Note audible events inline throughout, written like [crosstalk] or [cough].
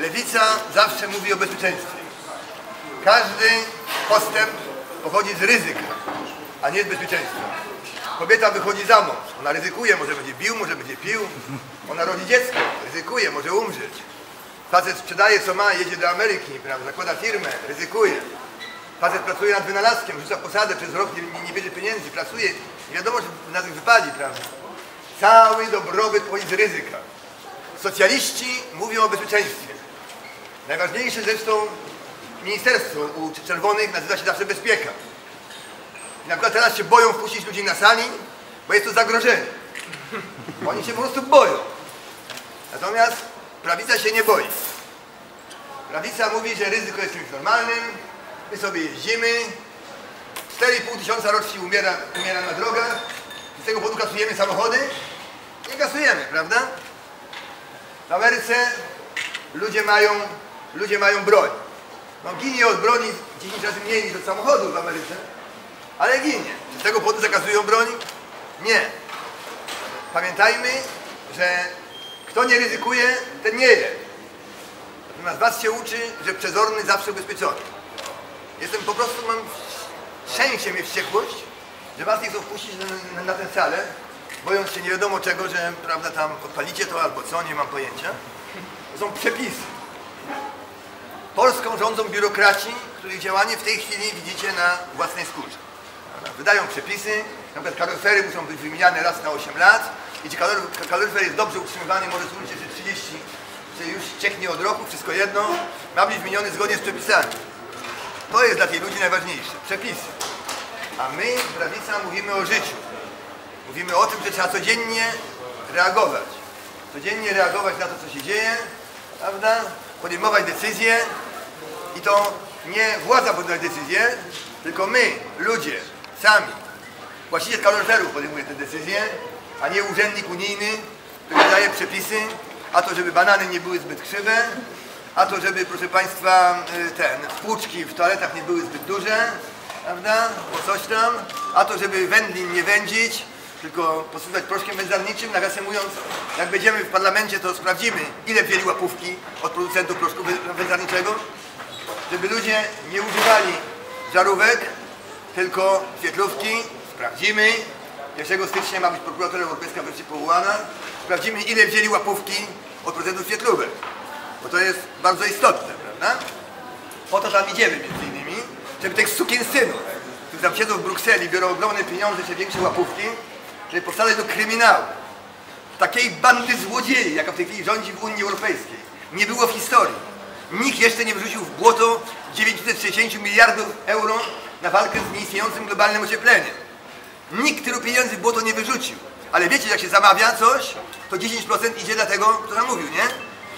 Lewica zawsze mówi o bezpieczeństwie. Każdy postęp pochodzi z ryzyka, a nie z bezpieczeństwa. Kobieta wychodzi za mąż, ona ryzykuje, może będzie bił, może będzie pił. Ona rodzi dziecko, ryzykuje, może umrzeć. Facet sprzedaje co ma, jedzie do Ameryki, prawda, zakłada firmę, ryzykuje. Facet pracuje nad wynalazkiem, rzuca posadę, przez rok nie, nie, nie bierze pieniędzy, pracuje, nie wiadomo, że na tym wypali, prawda. Cały dobrobyt pochodzi z ryzyka. Socjaliści mówią o bezpieczeństwie. Najważniejsze zresztą ministerstwo u czerwonych nazywa się zawsze bezpieka. I na przykład teraz się boją wpuścić ludzi na sali, bo jest to zagrożenie. Oni się po prostu boją. Natomiast prawica się nie boi. Prawica mówi, że ryzyko jest czymś normalnym, my sobie jeździmy, 4,5 tysiąca rocznie umiera, umiera na drogach, z tego powodu kasujemy samochody? Nie kasujemy, prawda? W Ameryce ludzie mają, ludzie mają broń. No ginie od broni 10 razy mniej niż od samochodu w Ameryce, ale ginie. Czy z tego powodu zakazują broni? Nie. Pamiętajmy, że kto nie ryzykuje, ten nie je. Natomiast was się uczy, że przezorny zawsze ubezpieczony. Jestem po prostu, mam szczęście mnie wściekłość, że was nie chcą wpuścić na, na, tę salę, bojąc się nie wiadomo czego, że prawda tam odpalicie to albo co, nie mam pojęcia. To są przepisy. Polską rządzą biurokraci, których działanie w tej chwili widzicie na własnej skórze. Wydają przepisy, na przykład kaloryfery muszą być wymieniane raz na 8 lat i ci kaloryfer, kaloryfer jest dobrze utrzymywany, może służyć jeszcze 30, czy już cieknie od roku, wszystko jedno, ma być wymieniony zgodnie z przepisami. To jest dla tych ludzi najważniejsze, przepisy. A my, prawica, mówimy o życiu. Mówimy o tym, że trzeba codziennie reagować. Codziennie reagować na to, co się dzieje, prawda? Podejmować decyzje i to nie władza podejmuje decyzje, tylko my, ludzie, sami. Właściciel kaloryferów podejmuje te decyzje, a nie urzędnik unijny, który wydaje przepisy, a to, żeby banany nie były zbyt krzywe, a to, żeby, proszę Państwa, y, ten, wpłuczki w toaletach nie były zbyt duże, prawda, bo coś tam, a to, żeby wędlin nie wędzić, tylko posypać proszkiem wędzarniczym, nawiasem mówiąc, jak będziemy w parlamencie, to sprawdzimy, ile wzięli łapówki od producentów proszku wę- wędzarniczego, żeby ludzie nie używali żarówek, tylko świetlówki, sprawdzimy, 1 stycznia ma być prokuratura europejska wreszcie powołana, sprawdzimy, ile wzięli łapówki od producentów świetlówek, bo to jest bardzo istotne, prawda? Po to tam idziemy między innymi, żeby tych sukiensynów, którzy tam siedzą w Brukseli, biorą ogromne pieniądze, czy większe łapówki, żeby powstali do kryminału. Takiej bandy złodziei, jaka w tej chwili rządzi w Unii Europejskiej, nie było w historii. Nikt jeszcze nie wyrzucił w błoto 960 miliardów euro na walkę z nieistniejącym globalnym ociepleniem. Nikt tylu pieniędzy w błoto nie wyrzucił. Ale wiecie, jak się zamawia coś, to 10% idzie dla tego, kto zamówił, nie?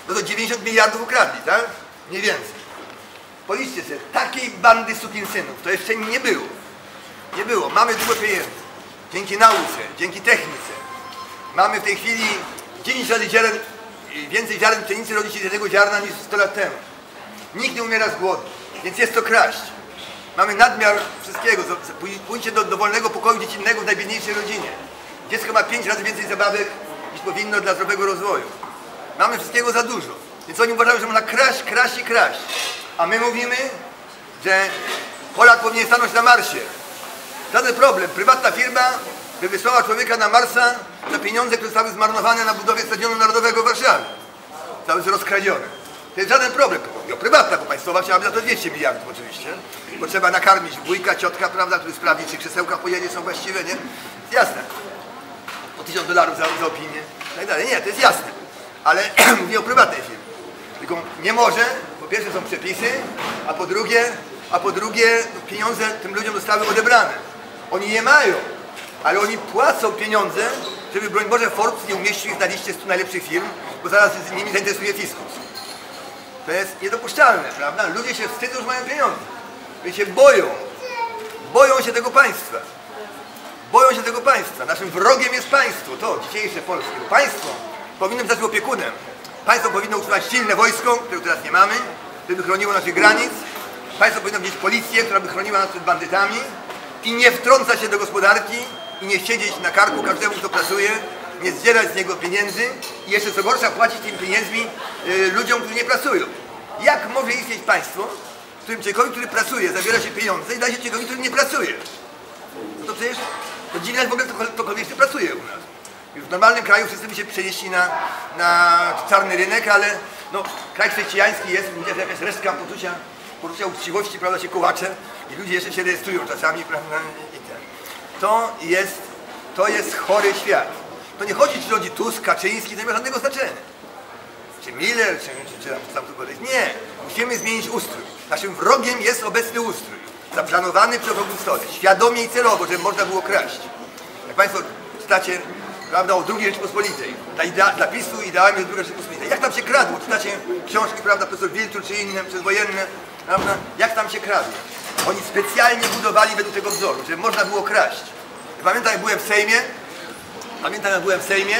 No to 90 miliardów ukradli, tak? Mniej więcej. Policzcie sobie, takiej bandy sukinsynów to jeszcze nie było. Nie było. Mamy dużo pieniędzy. Dzięki nauce, dzięki technice. Mamy w tej chwili 10 razy ziaren, więcej ziaren pszenicy rodzi się z jednego ziarna niż 100 lat temu. Nikt nie umiera z głodu, więc jest to kraść. Mamy nadmiar wszystkiego. Pójdźcie do dowolnego pokoju dziecinnego w najbiedniejszej rodzinie. Dziecko ma 5 razy więcej zabawek niż powinno dla zdrowego rozwoju. Mamy wszystkiego za dużo. Więc oni uważają, że można kraść, kraść i kraść. A my mówimy, że Polak powinien stanąć na Marsie. Żaden problem. Prywatna firma by wysłała człowieka na Marsa za pieniądze, które zostały zmarnowane na budowie Stadionu Narodowego w Warszawie. Zostały rozkradzione. To jest żaden problem. No, prywatna, bo państwowa chciałaby za to 200 miliardów oczywiście. Bo trzeba nakarmić wujka, ciotka, prawda, który sprawdzi, czy krzesełka po są właściwe, nie? Jest jasne. Po 1000 dolarów za, za opinię. Tak dalej. Nie, to jest jasne. Ale [clears throat] mówię o prywatnej firmie. Tylko nie może, po pierwsze są przepisy, a po drugie, a po drugie no, pieniądze tym ludziom zostały odebrane. Oni je mają, ale oni płacą pieniądze, żeby broń Boże Forbes nie umieścił ich na liście 100 najlepszych firm, bo zaraz z nimi zainteresuje fiskus. To jest niedopuszczalne, prawda? Ludzie się wstydzą, że mają pieniądze. Ludzie się boją. Boją się tego państwa. Boją się tego państwa. Naszym wrogiem jest państwo, to dzisiejsze polskie. Państwo powinno być opiekunem. Państwo powinno utrzymać silne wojsko, którego teraz nie mamy, żeby chroniło naszych granic. Państwo powinno mieć policję, która by chroniła nas przed bandytami i nie wtrącać się do gospodarki i nie siedzieć na karku każdemu, kto pracuje, nie zdzierać z niego pieniędzy i jeszcze co gorsza płacić tymi pieniędzmi y, ludziom, którzy nie pracują. Jak może istnieć państwo, w którym człowiekowi, który pracuje, zabiera się pieniądze i daje się człowiekowi, który nie pracuje? To przecież to dziwne jest w ogóle, to, to kogoś nie pracuje u nas. W normalnym kraju wszyscy by się przenieśli na, na czarny rynek, ale no, kraj chrześcijański jest, ludzie jakaś resztka poczucia, poczucia uczciwości, prawda, się kołacze i ludzie jeszcze się rejestrują czasami, prawda, i tak. To jest, to jest chory świat. To nie chodzi, czy rządzi Tusk, Kaczyński, to nie ma żadnego znaczenia. Czy Miller, czy, czy, czy tam, tam. Nie, musimy zmienić ustrój. Naszym wrogiem jest obecny ustrój. Zaplanowany przy okrągłym. Świadomie i celowo, żeby można było kraść. Jak Państwo czytacie, prawda, o II Rzeczypospolitej. Dla, idea, dla PiSu ideałem jest II Rzeczypospolitej. Jak tam się kradło? Czytacie książki, prawda, profesor Wilczur czy inne, przedwojenne, prawda? Jak tam się kradło? Oni specjalnie budowali według tego wzoru, żeby można było kraść. Pamiętam, jak byłem w Sejmie, Pamiętam, jak byłem w Sejmie,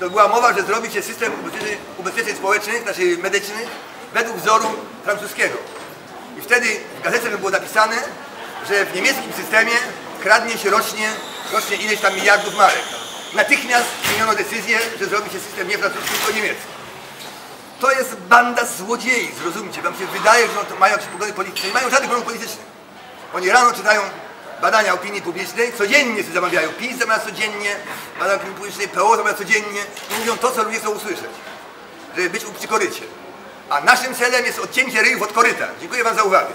to była mowa, że zrobi się system ubezpieczeń, ubezpieczeń społecznych, znaczy medycznych, według wzoru francuskiego. I wtedy w gazecie by było napisane, że w niemieckim systemie kradnie się rocznie, rocznie ileś tam miliardów marek. Natychmiast zmieniono decyzję, że zrobi się system nie francuski, tylko niemiecki. To jest banda złodziei, zrozumcie. Wam się wydaje, że mają jakieś poglądy polityczne. Nie mają żadnych poglądów politycznych. Oni rano czytają badania opinii publicznej, codziennie sobie zamawiają. PiS zamiast codziennie, badania opinii publicznej, PO zamiast codziennie. I mówią to, co ludzie chcą usłyszeć. Żeby być przy korycie. A naszym celem jest odcięcie ryjów od koryta. Dziękuję Wam za uwagę.